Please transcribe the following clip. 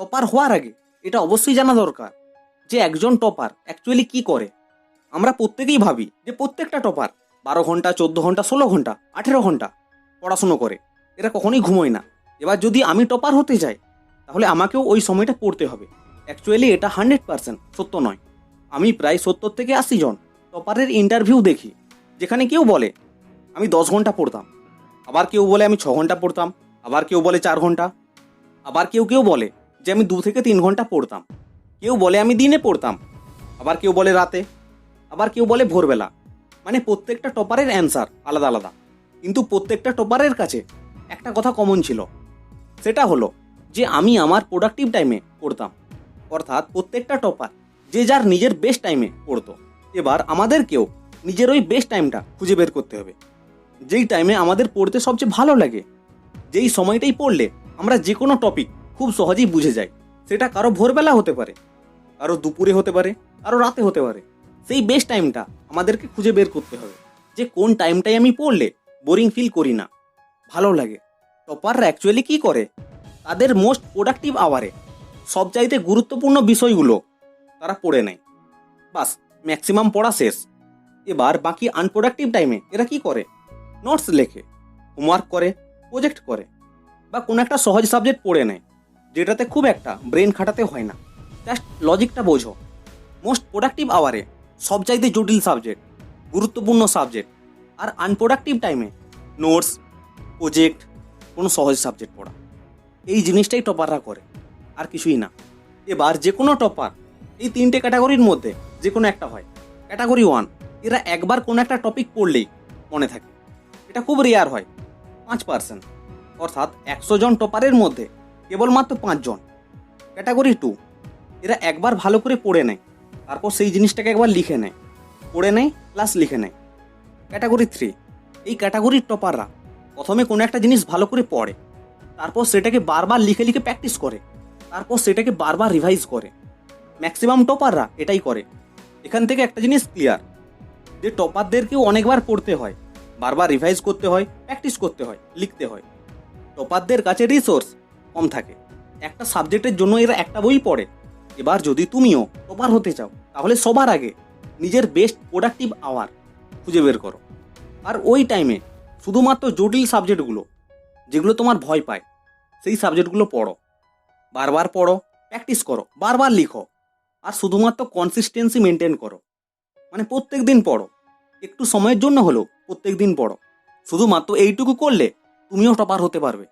Topper হওয়ার আগে এটা অবশ্যই জানা দরকার যে একজন টপার অ্যাকচুয়ালি কি করে। আমরা প্রত্যেকেই ভাবি যে প্রত্যেকটা টপার বারো ঘণ্টা, চোদ্দ ঘণ্টা, ষোলো ঘণ্টা, আঠেরো ঘণ্টা পড়াশুনো করে। এরা কখনোই ঘুমোয় না। এবার যদি আমি টপার হতে যাই, তাহলে আমাকেও ওই সময়টা পড়তে হবে। অ্যাকচুয়ালি এটা হান্ড্রেড পার্সেন্ট সত্য নয়। আমি প্রায় সত্তর থেকে আশি জন টপারের ইন্টারভিউ দেখি, যেখানে কেউ বলে, আমি দশ ঘণ্টা পড়তাম। আবার কেউ বলে, আমি ছ ঘণ্টা পড়তাম। আবার কেউ বলে, চার ঘণ্টা। আবার কেউ কেউ বলে যে আমি দু থেকে তিন ঘণ্টা পড়তাম। কেউ বলে আমি দিনে পড়তাম, আবার কেউ বলে রাতে, আবার কেউ বলে ভোরবেলা। মানে প্রত্যেকটা টপারের অ্যান্সার আলাদা আলাদা। কিন্তু প্রত্যেকটা টপারের কাছে একটা কথা কমন ছিল। সেটা হলো যে আমি আমার প্রোডাক্টিভ টাইমে পড়তাম। অর্থাৎ প্রত্যেকটা টপার যে যার নিজের বেস্ট টাইমে পড়তো। এবার আমাদেরকেও নিজের ওই বেস্ট টাইমটা খুঁজে বের করতে হবে। যেই টাইমে আমাদের পড়তে সবচেয়ে ভালো লাগে, যেই সময়টাই পড়লে আমরা যে কোনো টপিক খুব সহজেই বুঝে যায়। সেটা কারও ভোরবেলা হতে পারে, কারও দুপুরে হতে পারে, কারও রাতে হতে পারে। সেই বেস্ট টাইমটা আমাদেরকে খুঁজে বের করতে হবে যে কোন টাইমটাই আমি পড়লে বোরিং ফিল করি না। ভালো লাগে। টপাররা অ্যাকচুয়ালি কি করে? তাদের মোস্ট প্রোডাক্টিভ আওয়ারে সব চাইতে গুরুত্বপূর্ণ বিষয়গুলো তারা পড়ে নেয়। বাস ম্যাক্সিমাম পড়া শেষ। এবার বাকি আনপ্রোডাক্টিভ টাইমে এরা কি করে? নোটস লেখে হোমওয়ার্ক করে প্রজেক্ট করে বা কোনো একটা সহজ সাবজেক্ট পড়ে নেয়। যেটাতে খুব একটা ব্রেন খাটাতে হয় না। জাস্ট লজিকটা বোঝো। মোস্ট প্রোডাক্টিভ আওয়ারে সব সবচাইতে জটিল সাবজেক্ট গুরুত্বপূর্ণ সাবজেক্ট আর আনপ্রোডাক্টিভ টাইমে নোটস প্রজেক্ট কোনো সহজ সাবজেক্ট পড়া। এই জিনিসটাই টপাররা করে, আর কিছুই না। এবার যে কোনো টপার এই তিনটে ক্যাটাগরির মধ্যে যে কোনো একটা হয়। ক্যাটাগরি ওয়ান এরা একবার কোনো একটা টপিক পড়লেই মনে থাকে। এটা খুব রেয়ার হয়, পাঁচ পার্সেন্ট অর্থাৎ একশো জন টপারের মধ্যে কেবলমাত্র পাঁচজন। Category two. এরা একবার ভালো করে পড়ে নেয়। তারপর সেই জিনিসটাকে একবার লিখে নেয়। পড়ে নেয় প্লাস লিখে নেয়। ক্যাটাগরি থ্রি এই ক্যাটাগরির টপাররা প্রথমে কোনো একটা জিনিস ভালো করে পড়ে। তারপর সেটাকে বারবার লিখে লিখে প্র্যাকটিস করে। তারপর সেটাকে বারবার রিভাইজ করে। ম্যাক্সিমাম টপাররা এটাই করে। এখান থেকে একটা জিনিস ক্লিয়ার যে টপারদেরকেও অনেকবার পড়তে হয়। বারবার রিভাইজ করতে হয় প্র্যাকটিস করতে হয়, লিখতে হয়। টপারদের কাছে রিসোর্স কম থাকে। একটা সাবজেক্টের জন্য এরা একটা বই পড়ে। এবার যদি তুমিও টপার হতে চাও, তাহলে সবার আগে নিজের বেস্ট প্রোডাক্টিভ আওয়ার খুঁজে বের করো। আর ওই টাইমে শুধুমাত্র জটিল সাবজেক্টগুলো, যেগুলো তোমার ভয় পায়, সেই সাবজেক্টগুলো পড়ো। বারবার পড়ো প্র্যাকটিস করো, বারবার লিখো। আর শুধুমাত্র কনসিস্টেন্সি মেনটেন করো। মানে প্রত্যেক দিন পড়ো। একটু সময়ের জন্য হলেও প্রত্যেক দিন পড়ো। শুধুমাত্র এইটুকু করলে তুমিও টপার হতে পারবে।